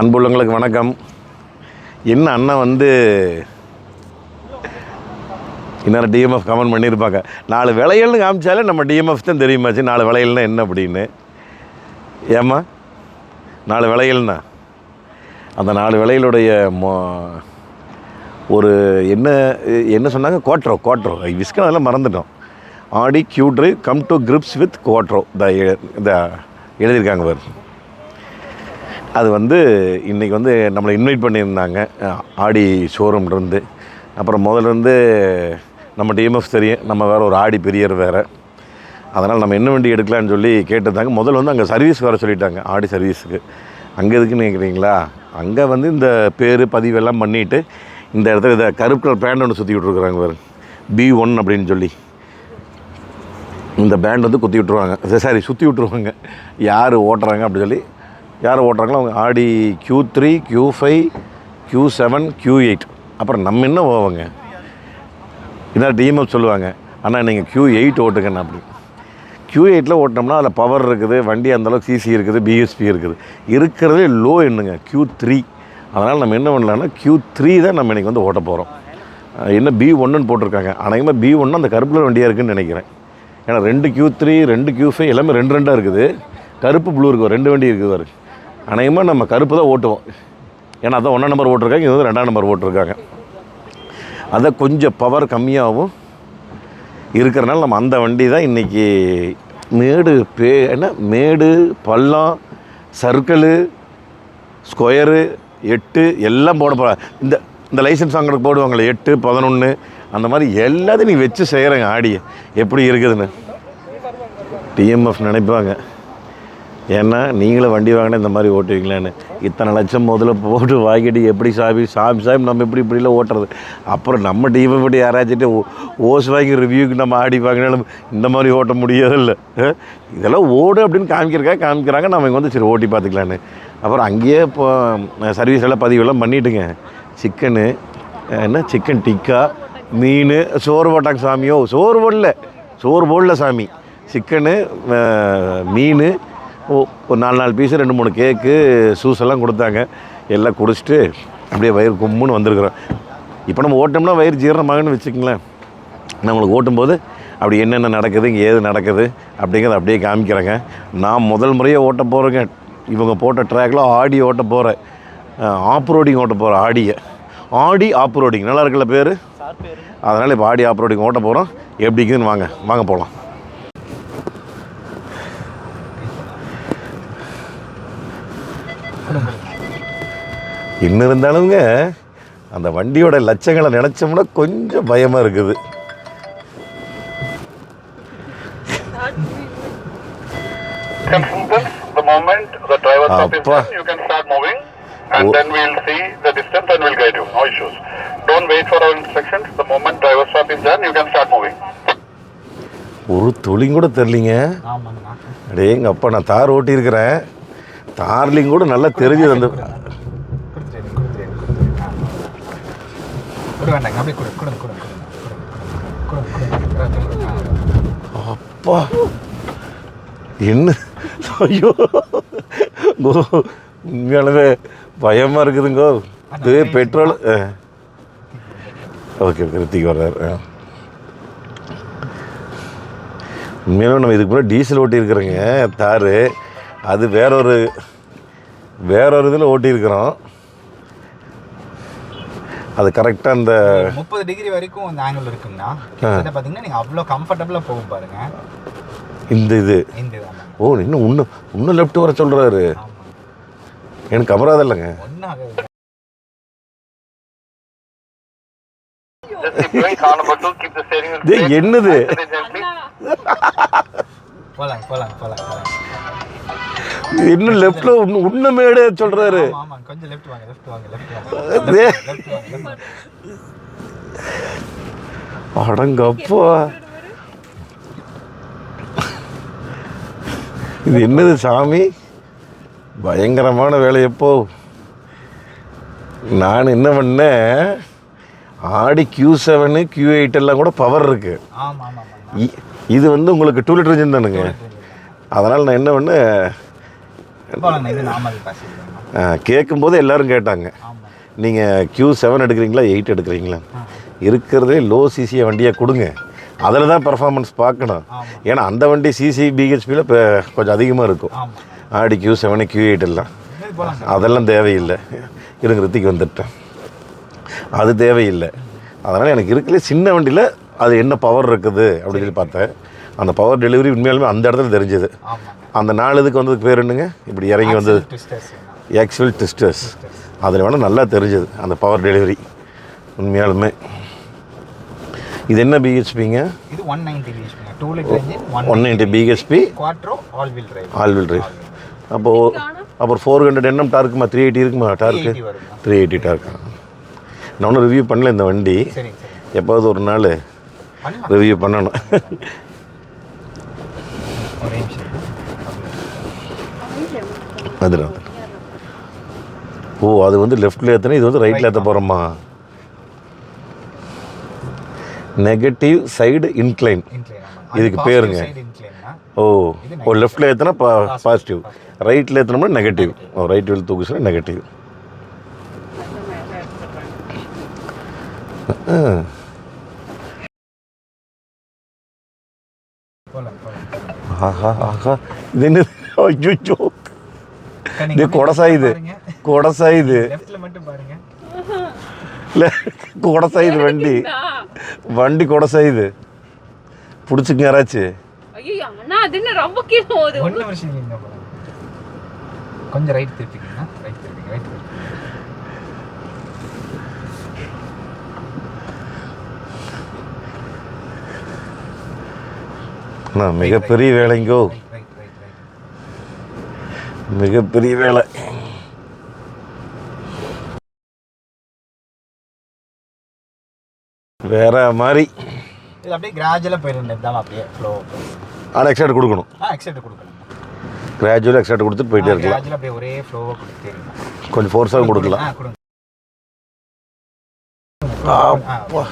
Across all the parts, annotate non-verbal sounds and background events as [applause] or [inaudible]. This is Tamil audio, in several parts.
அன்புள்ளங்களுக்கு வணக்கம். என்ன அண்ணன் வந்து இன்னொரு டிஎம்எஃப் கமெண்ட் பண்ணியிருப்பாங்க நாலு விளையல்னு காமிச்சாலே நம்ம டிஎம்எஃப் தான் தெரியுமாச்சு நாலு விளையல்னா என்ன அப்படின்னு. ஏம்மா? நாலு விளையல்னா அந்த நாலு விளையலுடைய மோ ஒரு என்ன என்ன சொன்னாங்க? கோட்ரோ கோட்ரோ விஸ்கன் அதெல்லாம் மறந்துட்டோம். Audi quattro come to grips with quattro இந்த இந்த எழுதியிருக்காங்க பாரு. அது வந்து இன்றைக்கி வந்து நம்மளை இன்வைட் பண்ணியிருந்தாங்க. ஆடி ஷோரூம்லேருந்து அப்புறம் முதல்ல இருந்து நம்ம டிஎம்எஃப் தெரியும். நம்ம வேறு ஒரு ஆடி பெரியர் வேறு. அதனால் நம்ம என்ன வண்டி எடுக்கலான்னு சொல்லி கேட்டிருந்தாங்க. முதல்ல வந்து அங்கே சர்வீஸ் வர சொல்லிட்டாங்க. ஆடி சர்வீஸுக்கு அங்கே எதுக்குன்னு கேட்குறீங்களா அங்கே வந்து இந்த பேர் பதிவெல்லாம் பண்ணிவிட்டு இந்த இடத்துல இதை கருப்பு கலர் பேண்ட் ஒன்று சுற்றி விட்ருக்குறாங்க பாரு பி ஒன் அப்படின்னு சொல்லி. இந்த பேண்ட் வந்து குத்தி விட்ருவாங்க சாரி சுற்றி விட்ருவாங்க யார் ஓட்டுறாங்க அப்படி சொல்லி யார் ஓட்டுறாங்களோ அவங்க Audi Q three Q five Q seven Q eight அப்புறம் நம்ம என்ன போவாங்க இதான் டிஎம்எஃப் சொல்லுவாங்க. ஆனால் நீங்கள் க்யூ எயிட் ஓட்டுங்கண்ணா அப்படி. க்யூ எயிட்டில் ஓட்டினோம்னா அதில் பவர் இருக்குது வண்டி அந்தளவுக்கு சிசி இருக்குது பிஎஸ்பி இருக்குது. இருக்கிறதே லோ என்னுங்க? க்யூ த்ரீ அதனால் நம்ம என்ன பண்ணலாம்னா க்யூ த்ரீ தான் நம்ம இன்றைக்கி வந்து ஓட்ட போகிறோம் என்ன பி ஒன்றுன்னு போட்டிருக்காங்க. அநேகமாக பி ஒன்று அந்த கருப்பில் வண்டியாக இருக்குதுன்னு நினைக்கிறேன். ஏன்னா ரெண்டு க்யூ த்ரீ ரெண்டு க்யூ ஃபைவ் எல்லாமே ரெண்டு ரெண்டாக இருக்குது. கருப்பு ப்ளூ இருக்குது ரெண்டு வண்டி இருக்குது வரும் அநேகமாக நம்ம கருப்பு தான் ஓட்டுவோம். ஏன்னா அதான் ஒன்றாம் நம்பர் ஓட்டிருக்காங்க இது வந்து ரெண்டாம் நம்பர் ஓட்டிருக்காங்க. அதை கொஞ்சம் பவர் கம்மியாகவும் இருக்கிறனால நம்ம அந்த வண்டி தான் இன்றைக்கி மேடு பே என்ன மேடு பள்ளம் சர்க்கிளு ஸ்கொயரு எட்டு எல்லாம் போட போகிறேன் இந்த இந்த லைசன்ஸ் வாங்குறதுக்கு போடுவாங்களே எட்டு பதினொன்று அந்த மாதிரி எல்லாத்தையும் நீ வச்சு செய்கிறேங்க ஆடியை. எப்படி இருக்குதுன்னு. டிஎம்எஃப் நினைப்பாங்க. ஏன்னா நீங்களும் வண்டி வாங்கினா இந்த மாதிரி ஓட்டுவீங்களான்னு. இத்தனை லட்சம் முதல்ல போட்டு வாங்கிட்டு எப்படி சாமி சாமி சாமி நம்ம எப்படி இப்படிலாம் ஓட்டுறது? அப்புறம் நம்ம டீமை பற்றி யாராச்சுட்டு ஓ- ஓஸ் வாங்கி ரிவ்யூக்கு நம்ம ஆடி வாங்கினாலும் இந்த மாதிரி ஓட்ட முடியாது இல்லை இதெல்லாம் ஓடு அப்படின்னு காமிக்கிறக்கா காமிக்கிறாங்க. நம்ம இங்கே வந்து சரி ஓட்டி பார்த்துக்கலான்னு. அப்புறம் அங்கேயே இப்போ சர்வீஸ் எல்லாம் பதிவெல்லாம் பண்ணிட்டுங்க. சிக்கனு என்ன? சிக்கன் டிக்கா மீன் சோறு போட்டாங்க சாமியோ சோறு போடல. சோறு போடல சாமி. சிக்கனு மீன் ஒரு நாலு நாலு பீஸு ரெண்டு மூணு கேக்கு ஜூஸ் எல்லாம் கொடுத்தாங்க. எல்லாம் குடிச்சிட்டு அப்படியே வயிறு கும்முன்னு வந்திருக்கிறோம். இப்போ நம்ம ஓட்டோம்னா வயிறு ஜீரணமாகன்னு வச்சுக்கங்களேன். நம்மளுக்கு ஓட்டும்போது அப்படி என்னென்ன நடக்குது இங்கே ஏது நடக்குது அப்படிங்கிறத அப்படியே காமிக்கிறாங்க. நான் முதல் முறையாக ஓட்ட போகிறேங்க இவங்க போட்ட ட்ராக்கில் ஆடி ஓட்ட போகிறேன் ஆப் ரோடிங் ஓட்ட போகிறேன் ஆடியை. ஆடி ஆப் ரோடிங் நல்லா இருக்குல்ல பேர்? அதனால் இப்போ ஆடி ஆப் ரோடிங் ஓட்ட போகிறோம் எப்படி இருக்குதுன்னு வாங்க. வாங்க போகலாம் இன்னும் இருந்தாலுங்க அந்த வண்டியோட லட்சங்களை நினச்சோம்னா கொஞ்சம் பயமாக இருக்குது Confusion, the moment the driver stop is Appa. done, you can start moving and Oh. then we'll see the distance and we'll guide you. No issues. Don't wait for our instructions. The moment driver stop is done, you can start moving. ஒரு துளியும் கூட தெரிலிங்க ஆமாங்கண்ணா அடே எங்கள் அப்பா நான் தார் ஓட்டியிருக்கிறேன் டார்லிங் கூட நல்லா தெரிஞ்சது அந்த அப்பா. என்ன? ஐயோ. உண்மையானவே பயமாக இருக்குதுங்கோ. இது பெட்ரோல் ஓகே ஓகே ரித்திக் வர்றார் ஆ. நம்ம இதுக்கு முன்னாடி டீசல் ஓட்டியிருக்கிறோங்க தார். அது வேற ஒரு வேற ஒரு இதில் ஓட்டியிருக்கிறோம். அது கரெக்டாக அந்த முப்பது டிகிரி வரைக்கும் அந்த ஆங்கிள் இருக்குங்கண்ணா. பார்த்தீங்கன்னா நீங்கள் அவ்வளோ கம்ஃபர்டபுளாக போகும் பாருங்க. இந்த இது. இந்த இது ஆமாம் ஓ இன்னும் இன்னும் இன்னும் லெஃப்ட் வர சொல்கிறாரு எனக்கு கவராது இல்லைங்க. என்னது? போகலாங்க போகலாங்க போகலாம் இன்னும் லெஃப்ட்ல உண்மையோட சொல்றாரு. ஆமாம் கொஞ்சம் லெஃப்ட் வாங்க லெஃப்ட் வாங்க லெஃப்ட் [laughs] வாங்க. அடங்கப்பா. இது என்னது சாமி? பயங்கரமான வேலை எப்போ நான் என்ன பண்ணேன்? ஆடி கியூ செவனு கியூ எயிட் எல்லாம் கூட பவர் இருக்கு. இது வந்து உங்களுக்கு டூ லிட்டர் இன்ஜின் தானுங்க. அதனால் நான் என்ன பண்ணேன்? கேட்கும்போது எல்லாரும் கேட்டாங்க. நீங்கள் Q செவன் எடுக்கிறீங்களா எயிட் எடுக்கிறீங்களா? இருக்கிறதே லோ சிசியை வண்டியாக கொடுங்க. அதில் தான் பெர்ஃபார்மன்ஸ் பார்க்கணும். ஏன்னா அந்த வண்டி சிசி பிஹெச்பியில் இப்போ கொஞ்சம் அதிகமாக இருக்கும். ஆடி Q செவனு Q எயிட் எல்லாம். அதெல்லாம் தேவையில்லை. இருங்க ரித்திக்கு வந்துட்டேன். அது தேவையில்லை. அதனால் எனக்கு இருக்கலே சின்ன வண்டியில் அது என்ன பவர் இருக்குது அப்படின்னு சொல்லி பார்த்தேன். அந்த பவர் டெலிவரி உண்மையாலுமே அந்த இடத்துல தெரிஞ்சது. அந்த நாலு இதுக்கு வந்ததுக்கு பேர் என்னங்க? இப்படி இறங்கி வந்தது. ஆக்சுவல் டிஸ்டர்ஸ் அதில் வேணால் நல்லா தெரிஞ்சது அந்த பவர் டெலிவரி உண்மையாலுமே. இது என்ன பிஹெச்பிங்க இது one ninety BHP two litre engine one ninety BHP quattro all wheel drive all wheel drive அப்போது அப்புறம் ஃபோர் ஹண்ட்ரட் என்எம் டார்க்குமா த்ரீ எயிட்டி இருக்குமா? டார்க்கு 380 வருங்க. த்ரீ எயிட்டி டார்க்கு நான் ஒன்றும் ரிவ்யூ பண்ணல இந்த வண்டி. எப்போது ஒரு நாள்? ரிவ்யூ பண்ணணும். ஒரே நிமிஷம் அதுல ஓ அது வந்து லெஃப்டில் ஏற்றினா இது வந்து ரைட்டில் ஏற்ற போகிறோமா நெகட்டிவ் சைடு இன்க்ளைன் இதுக்கு பேருங்க. ஓ ஓ லெஃப்டில் ஏற்றினா பாசிட்டிவ் ரைட்டில் ஏற்றினோம்னா நெகட்டிவ் ஓ ரைட் வீல் தூக்குச்சுன்னா நெகட்டிவ் போகலாம் ஆஹா ஆஹா. இது என்ன ஐயோ இது கொடசாயுது. கொடசாயுது. லெஃப்ட்ல மட்டும் பாருங்க. இல்லை கொடசாயுது வண்டி. வண்டி கொடசாயுது. பிடிச்சிங்க போகலாம் கொஞ்சம் ரைட் திருப்பிக்கீங்கன்னா ரைட் திருப்பிங்க ரைட் திருப்பிங்க நான் மிகப்பெரிய வேலைங்கோ மிகப்பெரிய வேலை. வேற மாதிரி. இது அப்படியே கிராஜுவலாக போயிடும் இருந்தாலும் அப்படியே ஃப்ளோ ஆனால் எக்ஸ்ட்ரா கொடுக்கணும். ஆ எக்ஸைட் கொடுக்கலாம் கிராஜுவலாக எக்ஸ்ட்ரா கொடுத்துட்டு போயிட்டே இருக்கலாம். கிராஜுவலாக அப்படியே ஒரே ஃப்ளோவாக இருக்கலாம். கொஞ்சம் ஃபோர்ஸாகவும் கொடுக்கலாம். ஆ கொடுங்க அப்பா.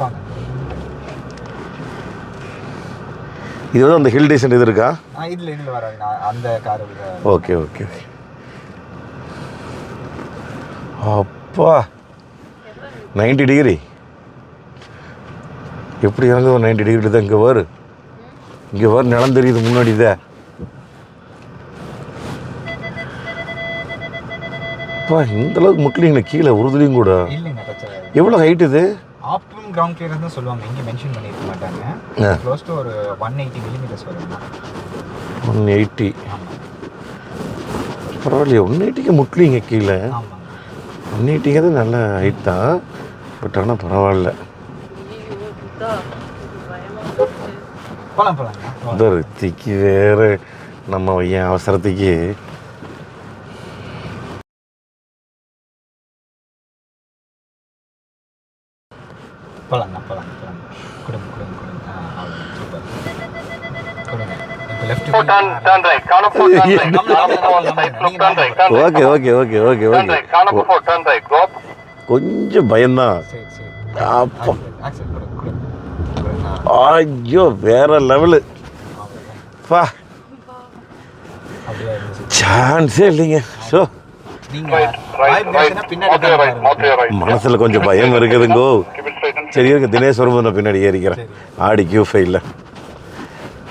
வாங்க இது வந்து அந்த ஹில் டேஷன் இது இருக்கா? ஆ இதில் இதில் வராது அந்த கார் ஓகே ஓகே அப்பா. 90 டிகிரி. எப்படி இறங்குது ஒரு நைன்டி டிகிரி தான் இங்கே வரு? இங்கே வரு நிலம் தெரியுது முன்னாடி இதை. அப்பா இந்த அளவுக்கு முட்லிங்களே கீழே உறுதுலையும் கூட. இல்லை. எவ்வளோ ஹைட் இது? கிரவுண்ட் கிளியரன்ஸ் தான் சொல்லுவாங்க. இங்கே மென்ஷன் பண்ணியிருக்க மாட்டாங்க. க்ளோஸ் டு ஒரு ஒன் எயிட்டி மில்லிமீட்டர்ஸ் வரும். ஒன் எயிட்டி பரவாயில்லையே ஒன் எயிட்டிக்கு முட்லிங்க கீழே. ஒன் எயிட்டிங்கிறது நல்ல ஹைட் தான். பட் ஆனால் பரவாயில்ல. ரித்திக்கு வேறு. நம்ம என் அவசரத்துக்கு okay okay okay okay okay. கொஞ்சம் பயம்தான் ஐயோ வேற லெவலு. பா சான்ஸே இல்லைங்க. ஸோ. மனசில் கொஞ்சம் பயம் இருக்குதுங்கோ. சரி இருக்கு. நான் பின்னாடி ஏறிக்கிறேன். ஆடி கியூ ஃபைவ்ல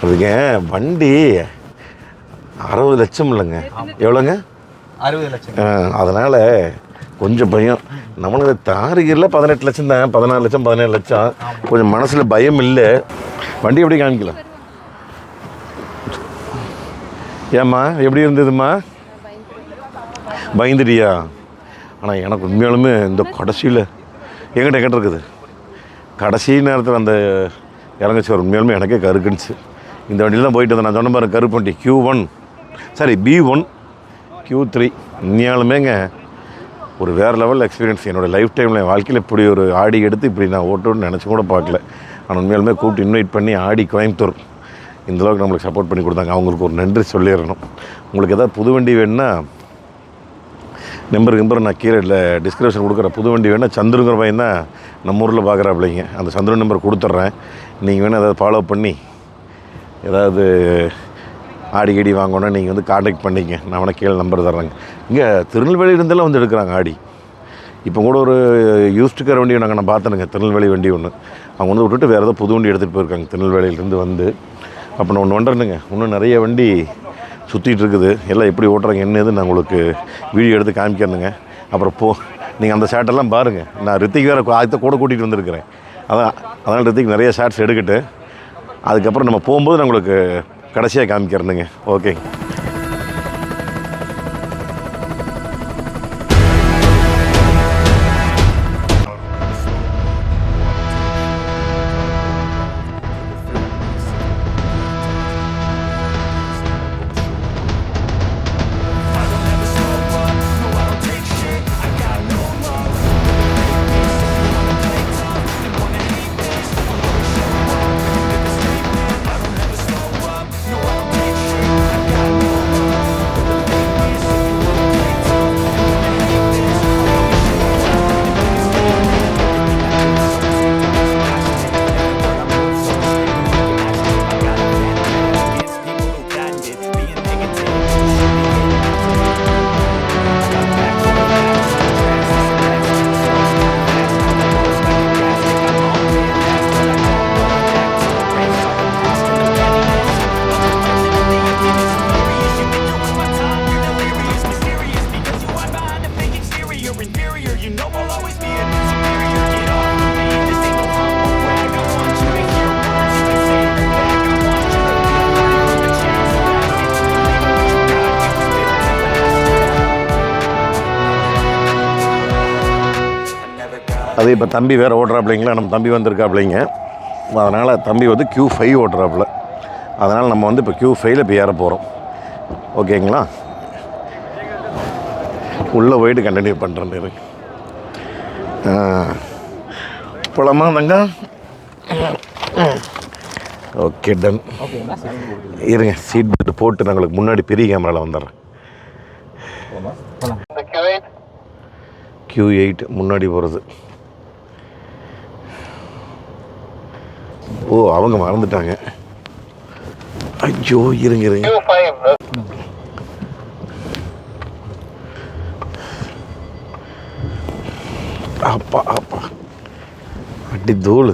அதுங்க வண்டி அறுபது லட்சம் இல்லைங்க. எவ்வளோங்க? அறுபது லட்சம். அதனால் கொஞ்சம் பயம். நம்மளுக்கு தாரிகரில் பதினெட்டு லட்சம் தான். பதினாறு லட்சம் பதினேழு லட்சம். கொஞ்சம் மனசில் பயம் இல்லை. வண்டி எப்படி காமிக்கலாம்? ஏம்மா எப்படி இருந்ததும்மா? பயந்துட்டியா? ஆனால் எனக்கு உண்மையாலுமே இந்த கடைசியில் எங்கிட்ட எங்கிட்ட இருக்குது கடைசி நேரத்தில் அந்த இறங்குச்சு உண்மையாலுமே எனக்கே கருக்குனுச்சு இந்த வண்டியில் தான் போயிட்டு வந்தேன். நான் சொன்ன பாருங்க கருப்பு வண்டி Q one sorry B one Q three உண்மையாலுமேங்க ஒரு வேறு லெவல் எக்ஸ்பீரியன்ஸ் என்னோடய லைஃப் டைமில் என் வாழ்க்கையில் இப்படி ஒரு ஆடி எடுத்து இப்படி நான் ஓட்டணும்னு நினச்சி கூட பார்க்கல. ஆனால் உண்மையாலுமே கூப்பிட்டு இன்வைட் பண்ணி ஆடி கோயம்புத்தூர். இந்த அளவுக்கு நம்மளுக்கு சப்போர்ட் பண்ணி கொடுத்தாங்க. அவங்களுக்கு ஒரு நன்றி சொல்லிடணும். உங்களுக்கு எதாவது புது வண்டி வேணும்னா நம்பர் கிம்பர் நான் கீழே இல்லை டிஸ்கிரிப்ஷன் கொடுக்குறேன். புது வண்டி வேணால் சந்திரங்கிற பையன் தான் நம்ம ஊரில் பார்க்குறாப்பிள்ளைங்க அந்த சந்திரன் நம்பர் கொடுத்துட்றேன். நீங்கள் வேணால் அதை ஃபாலோ பண்ணி ஏதாவது ஆடி கீடி வாங்கணும்னா நீங்கள் வந்து காண்டாக்ட் பண்ணிங்க நான் வேணா கீழே நம்பர் தர்றேங்க. இங்கே திருநெல்வேலி இருந்தெல்லாம் வந்து எடுக்கிறாங்க ஆடி. இப்போ கூட ஒரு யூஸ்டு கார் வண்டி நாங்கள் நான் பார்த்தேனுங்க. திருநெல்வேலி வண்டி ஒன்று அவங்க வந்து விட்டுட்டு வேறு ஏதோ புது வண்டி எடுத்துகிட்டு போயிருக்காங்க. திருநெல்வேலியிலேருந்து வந்து. அப்போ நான் ஒன்று ஒன்றேனுங்க இன்னும் நிறைய வண்டி சுற்றிட்டு இருக்குது. எல்லாம் எப்படி ஓட்டுறாங்க என்னது நான் உங்களுக்கு வீடியோ எடுத்து காமிக்கிறேனுங்க. அப்புறம் போ நீங்கள் அந்த ஷாட்டெல்லாம் பாருங்கள் நான் ரித்திக் வேறு ஆயத்தை கூட கூட்டிகிட்டு வந்திருக்கிறேன். அதான் அதனால் ரித்திக் நிறைய ஷார்ட்ஸ் எடுக்கட்டு. அதுக்கப்புறம் நம்ம போகும்போது நான் உங்களுக்கு கடைசியாக காமிக்கிறேனுங்க. ஓகேங்க. அது இப்போ தம்பி வேறு ஓட்டுறாப்புலைங்களா நம்ம தம்பி வந்திருக்காப்புலைங்க. அதனால் தம்பி வந்து க்யூ ஃபைவ் ஓட்டுறாப்புல அதனால் நம்ம வந்து இப்போ க்யூ ஃபைவ்ல இப்போ ஏற போகிறோம் ஓகேங்களா? உள்ளே போயிட்டு கண்டினியூ பண்ணுறேன் இருக்கு போலாமா தங்க ஓகே டன் இருங்க சீட் பெல்ட் போட்டு நான் உங்களுக்கு முன்னாடி பெரிய கேமராவில் வந்துடுறேன். போகலாம் The Q8. க்யூ எயிட் முன்னாடி போகிறது ஓ அவங்க மறந்துட்டாங்க. ஐயோ இருங்க இருங்க. அப்பா அப்பா. அடி தூள்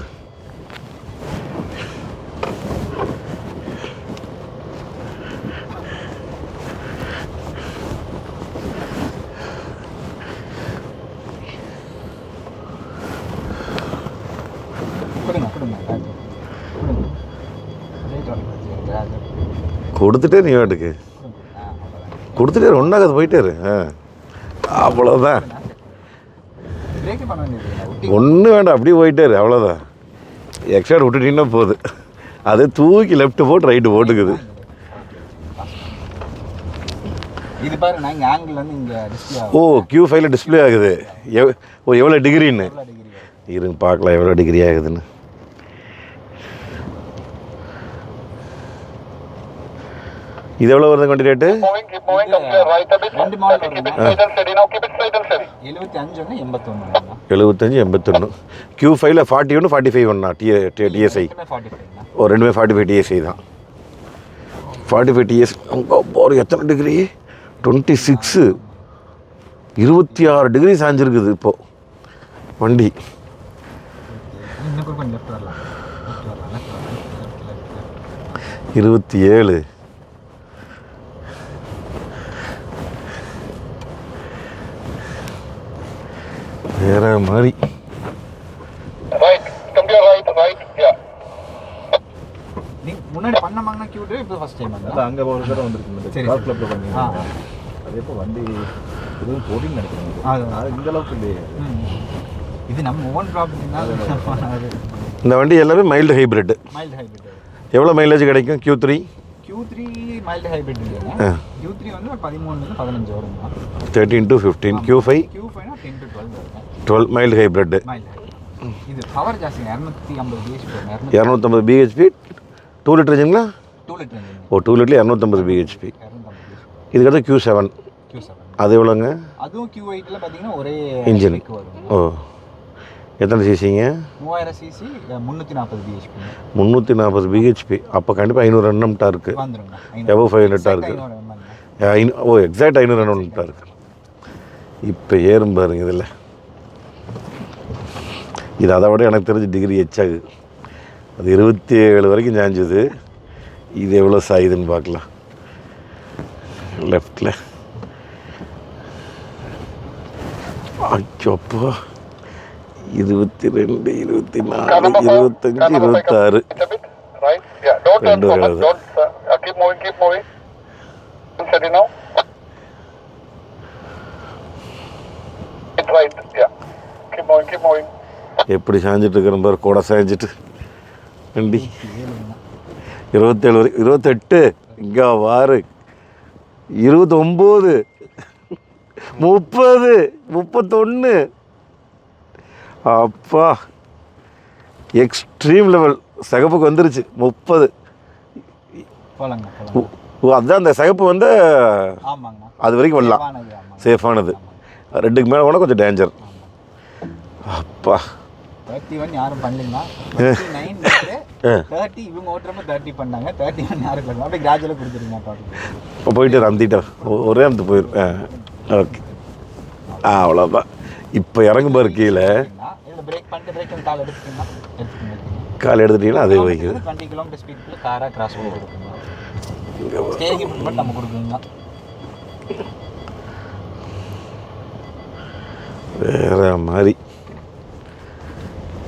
கொடுங்க கொடுங்க ராஜு. கொடுங்க ரைட் வாங்க ராஜு. கொடுத்துட்டே நீ வாட்டுக்கு. கொடுத்துட்டே ஒன்றாக போயிட்டாரு ஆ. அவ்வளோதான் ஒன்றும் வேண்டாம் அப்படியே போயிட்டாரு அவ்வளோதான் எக்ஸ்ட்ரா விட்டுட்டீங்கன்னா போகுது அது தூக்கி லெஃப்ட் போட்டு ரைட்டு போட்டுக்குது. ஓ கியூ ஃபைவ்ல டிஸ்ப்ளே ஆகுது. எவ் ஓ எவ்வளோ டிகிரின்னு இருங்க பார்க்கலாம் எவ்வளோ டிகிரி ஆகுதுன்னு. Steady. எழுபத்தி அஞ்சு ஒன்று எண்பத்தொன்று எழுபத்தஞ்சு எண்பத்தொன்று கியூ ஃபைவ்ல ஃபார்ட்டி ஒன்று ஃபார்ட்டி ஃபைவ் ஒன்றா டிஏ டிஎஸ்ஐ ஓ ரெண்டுமே ஃபார்ட்டி ஃபைவ் டிஎஸ்ஐ தான். ஃபார்ட்டி ஃபைவ் டிஎஸ் ஒரு எத்தனை டிகிரி டுவெண்ட்டி சிக்ஸு இருபத்தி ஆறு டிகிரி சாஞ்சிருக்குது இப்போது வண்டி. இன்னும் கூட கொஞ்சம் லெஃப்ட் வரலாம் லெஃப்ட் வரலாம் லெஃப்ட் வரலாம் லெஃப்ட் லெஃப்ட் லெஃப்ட் இருபத்தி ஏழு வேற மாதிரி. முன்னாடி பண்ணமாங்கன்னா கியூட்டு இப்போ ஃபஸ்ட் டைம் அது வந்தா அங்கே ஒரு தடவை வந்திருக்கு சரி, இந்த கார். கிளப்ல பண்ணி ஆ, அது எப்போ வண்டி எதுவும் போட்டிங் நினைக்கிறேன் அது. இந்த அளவுக்கு இல்லையே. இது நம்ம ஓன் அது இந்த வண்டி எல்லாமே மைல்டு ஹைப்ரிட் மைல்டு ஹைபிரிட் எவ்வளோ மைலேஜ் கிடைக்கும்? Q three Q three mild hybrid இல்லைங்க. கியூ த்ரீ வந்து பதிமூணுலேருந்து பதினஞ்சு வருங்க thirteen to fifteen Q five Q ஃபைவ்னா ten to twelve mild hybrid mild இது பவர் ஜாஸ்தி இரநூத்தி ஐம்பது பிஹெச் போகும் இரநூத்தி இரநூத்தம்பது பிஹெச்பி டூ லிட்டருங்களா டூ லிட்டர் ஓ டூ லிட்டர் இரநூத்தம்பது பிஹெச்பி இதுக்கடுத்து கியூ செவன் அது எவ்வளோங்க? அதுவும் கியூ எயிட்டில் பார்த்தீங்கன்னா ஒரே வரும் ஓ. எத்தனை சிசிங்க மூவாயிரம் சிசி முந்நூற்றி நாற்பது பிஹெச்பி முந்நூற்றி நாற்பது பிஹெச்பி அப்போ கண்டிப்பாக ஐநூறு எண்ணம்ட்டா இருக்குது எபோ ஃபைவ் ஹண்ட்ரட்டா இருக்குது ஐநூ ஓ எக்ஸாக்ட் ஐநூறு எண்ணம்ட்டா இருக்குது இப்போ ஏறும் பாருங்க இதில். இது அதை விட எனக்கு தெரிஞ்சு டிகிரி எச்சாகு அது இருபத்தி ஏழு வரைக்கும் சாஞ்சுது இது எவ்வளோ சாயுதுன்னு பார்க்கலாம் லெஃப்டில் அச்சோப்பா இருபத்தி ரெண்டு இருபத்தி நாலு. இருபத்தஞ்சு. இருபத்தாறு. Uh, uh, keep moving. Keep moving. எப்படி சாஞ்சிட்டு இருக்கிற பாரு கூட சாஞ்சிட்டு. வண்டி இருபத்தேழு வரை இருபத்தெட்டு. இங்கே வாரு. இருபத்தொம்போது. முப்பது. முப்பத்தொன்று அப்பா. எக்ஸ்ட்ரீம் லெவல் சிகப்புக்கு வந்துருச்சு. முப்பது. ஓ அதான் அந்த சிகப்பு வந்து அது வரைக்கும் வரலாம். சேஃபானது ரெண்டுக்கு மேலே போனால் கொஞ்சம் டேஞ்சர் அப்பா. தேர்ட்டி ஒன் யாரும் பண்ணலீங்கண்ணா நைன் தேர்ட்டி இவங்க ஓட்டுறப்ப தேர்ட்டி பண்ணாங்க. தேர்ட்டி ஒன் யாரும் பண்ணல. அப்படியே கிராஜுவலாக கொடுத்துருங்க இப்போ போயிட்டு அமுத்திட்டா ஒரே அமுத்து போயிடும் ஓகே. ஆ அவ்வளோதான் இப்போ இறங்கும் பாரு கீழே. பிரேக் பண்ணிட்டு பிரேக் பண்ணி கால் எடுத்துக்கோங்க. கால் எடுத்துட்டீங்கன்னா அதே வைக்குது டுவெண்ட்டி கிலோமீட்டர் ஸ்பீடில் காராக கிராஸ் பண்ணி கொடுக்குங்க நம்ம கொடுக்குங்க வேற மாதிரி.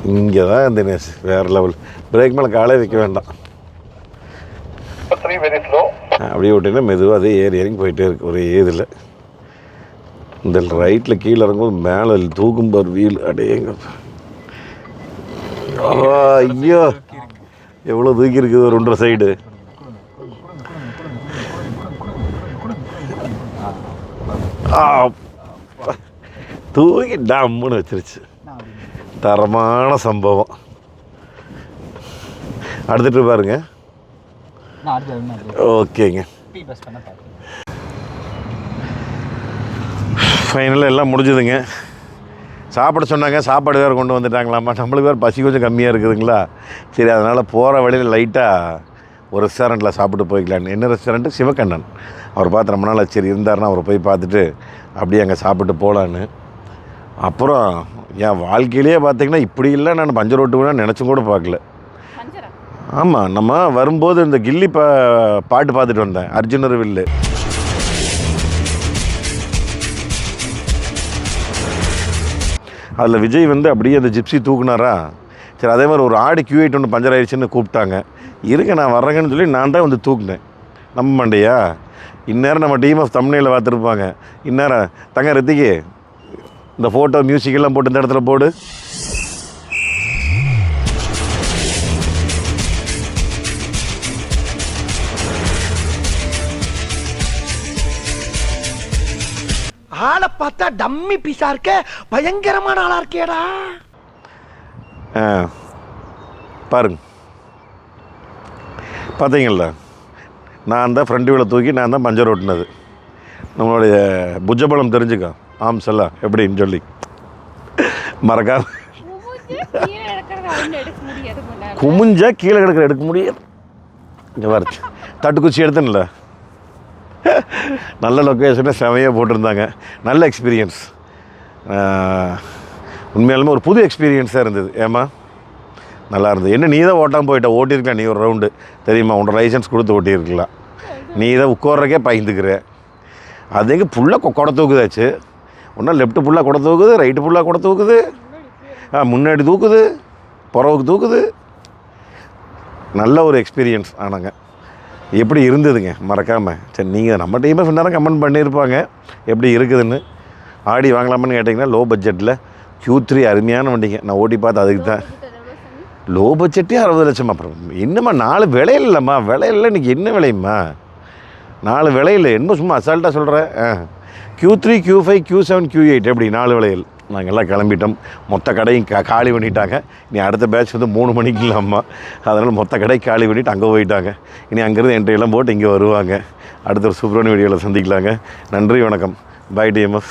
இங்கே தான் தினேஷ் வேற லெவல் பிரேக் மேலே காலே வைக்க வேண்டாம். அப்படியே விட்டீங்கன்னா மெதுவாக அதே ஏறி இறங்கி போயிட்டே இருக்கு ஒரே இதில். இந்த ரைட்டில் கீழே இறங்கும்போது மேலே தூக்கும் பார் வீல் அடேங்க ஐயோ. எவ்வளோ தூக்கி இருக்குது ஒரு ஒன்றரை சைடு தூக்கி டம்முன்னு வச்சிருச்சு. தரமான சம்பவம். அடுத்துட்டு பாருங்க. ஓகேங்க. ஃபைனலாக எல்லாம் முடிஞ்சுதுங்க. சாப்பிட சொன்னாங்க சாப்பாடு வேறு கொண்டு வந்துட்டாங்களாம்மா நம்மளுக்கு வேறு பசி கொஞ்சம் கம்மியாக இருக்குதுங்களா? சரி அதனால் போகிற வழியில் லைட்டாக ஒரு ரெஸ்டாரண்ட்டில் சாப்பிட்டு போய்க்கலான்னு. என்ன ரெஸ்டாரண்ட்டு சிவகண்ணன். அவர் பார்த்து ரொம்ப நாள் சரி இருந்தாருன்னா அவரை போய் பார்த்துட்டு அப்படியே அங்கே சாப்பிட்டு போகலான்னு அப்புறம் என் வாழ்க்கையிலேயே பார்த்தீங்கன்னா இப்படி இல்லை. நான் பஞ்சர் கூட நினச்சும் கூட பார்க்கல. ஆமாம் நம்ம வரும்போது இந்த கில்லி பா பாட்டு பார்த்துட்டு வந்தேன். அர்ஜுனர் வில்லு. அதில் விஜய் வந்து அப்படியே அந்த ஜிப்ஸி தூக்குனாரா? சரி அதே மாதிரி ஒரு ஆடி கியூ எயிட் ஒன்று பஞ்சர் ஆயிடுச்சுன்னு கூப்பிட்டாங்க. இருங்க நான் வர்றேங்கன்னு சொல்லி நான் தான் வந்து தூக்குனேன். நம்ம மண்டையா? இந்நேரம் நம்ம டீம் ஆஃப் தமிழில் பார்த்துருப்பாங்க. இந்நேரம் தங்க ரித்திக்கு இந்த ஃபோட்டோ மியூசிக் எல்லாம் போட்டு இந்த இடத்துல போடு. ஆளை பார்த்தா டம்மி பீஸா இருக்க பயங்கரமான ஆளா இருக்கேடா. பாருங்க. பார்த்தீங்களா நான் தான் ஃப்ரண்ட் வீலை தூக்கி நான் தான் பஞ்சர் ஓட்டினது நம்மளுடைய புஜபலம் தெரிஞ்சுக்கோ. ஆம்ஸ் எல்லாம் எப்படின்னு சொல்லி. மறக்காம. குமிஞ்சா கீழே கிடக்கிற எடுக்க முடியாது இங்கே தட்டுக்குச்சி எடுத்தேன்ல. நல்ல லொக்கேஷனை செமையாக போட்டிருந்தாங்க. நல்ல எக்ஸ்பீரியன்ஸ் உண்மையாலுமே ஒரு புது எக்ஸ்பீரியன்ஸாக இருந்தது. ஏமா நல்லா இருந்தது. என்ன நீ தான் ஓட்டாமல் போயிட்ட? ஓட்டியிருக்கலாம். நீ ஒரு ரவுண்டு தெரியுமா? உன்னோட லைசன்ஸ் கொடுத்து ஓட்டியிருக்கலாம். நீ தான் உட்கார்றக்கே பயந்துக்கிற. அது எங்கே ஃபுல்லாக கொடை தூக்குதாச்சு. ஒன்றா லெஃப்ட்டு ஃபுல்லாக கூட தூக்குது ரைட்டு ஃபுல்லாக கூட தூக்குது. ஆ முன்னாடி தூக்குது புறவுக்கு தூக்குது. நல்ல ஒரு எக்ஸ்பீரியன்ஸ் ஆனாங்க. எப்படி இருந்ததுங்க? மறக்காமல் சரி நீங்கள் நம்ம டீமே நேரம் கமெண்ட் பண்ணியிருப்பாங்க எப்படி இருக்குதுன்னு. ஆடி வாங்கலாமான்னு கேட்டிங்கன்னா லோ பட்ஜெட்டில் Q3 த்ரீ அருமையான வண்டிங்க. நான் ஓட்டி பார்த்து அதுக்கு தான். லோ பட்ஜெட்டே அறுபது லட்சம். அப்புறம் என்னம்மா நாலு விலையில் இல்லைம்மா? விலையில் இன்றைக்கி என்ன விலையும்மா நாலு விலையில் என்ன சும்மா அசால்ட்டாக சொல்கிறேன் ஆ. Q three Q five Q seven Q eight எப்படி நாலு விலையில் நாங்கள் எல்லாம் கிளம்பிட்டோம். மொத்த கடையும் கா காலி பண்ணிட்டாங்க. இனி அடுத்த பேட்ச் வந்து மூணு மணிக்கு இல்லாமல் அதனால் மொத்த கடை காலி பண்ணிவிட்டு அங்கே போயிட்டாங்க. இனி அங்கேருந்து என்ட்ரி எல்லாம் போட்டு இங்கே வருவாங்க. அடுத்த ஒரு சூப்பரான வீடியோவில் சந்திக்கலாங்க. நன்றி வணக்கம். By TMF